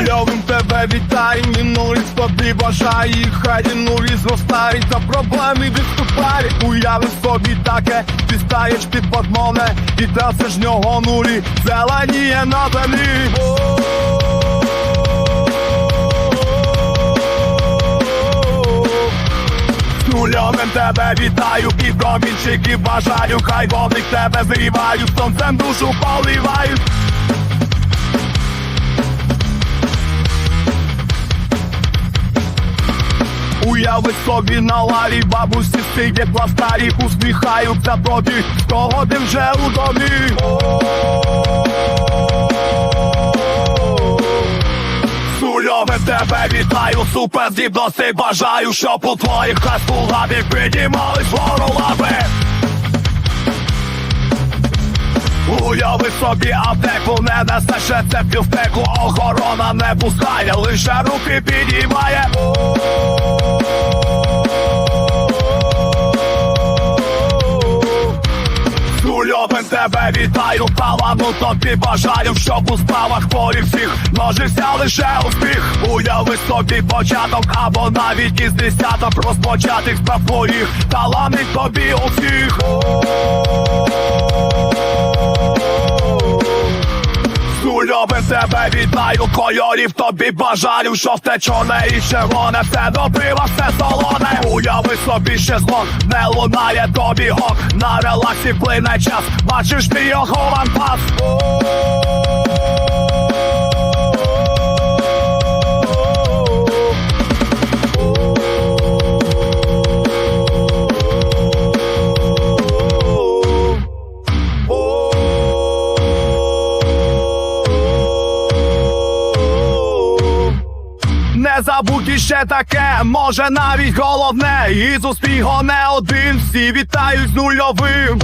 Нульовим тебе вітаю, минулість тобі бажаю І Хай нулі зростають, та проблеми відступають Уяви собі таке, ти стаєш під патмоне І трасиш нього нулі, зеленіє на землі. Нульовим тебе вітаю і промінчики бажаю Хай вогник тебе зрівають, сонцем душу поливають Уяви собі на ларі, бабусі сидять пластарі, старі, усміхаються тобі, того ти вже у домі. Сульове тебе вітаю, супер здібностей бажаю, щоб у твоїх хаскулабі піднімались вору лапи. Уяви собі аптеку, не ще цепки в пекло, охорона не пускає, лише руки підіймає. Сульовим тебе вітаю, талану тобі бажаю, щоб у справах порі всіх множився лише успіх. Уяви собі початок або навіть із десяток розпочатих справ твоїх таланить тобі усіх. Сульовим вітаю, кольорів тобі бажаю, жовте, чорне і червоне, все добила, все солоне. Уяви собі ще зло, не лунає тобі гок, на релаксі плине час, бачиш ти його лампас. Не забудь іще таке, може навіть головне. і твій не один, всі вітають з нульовим.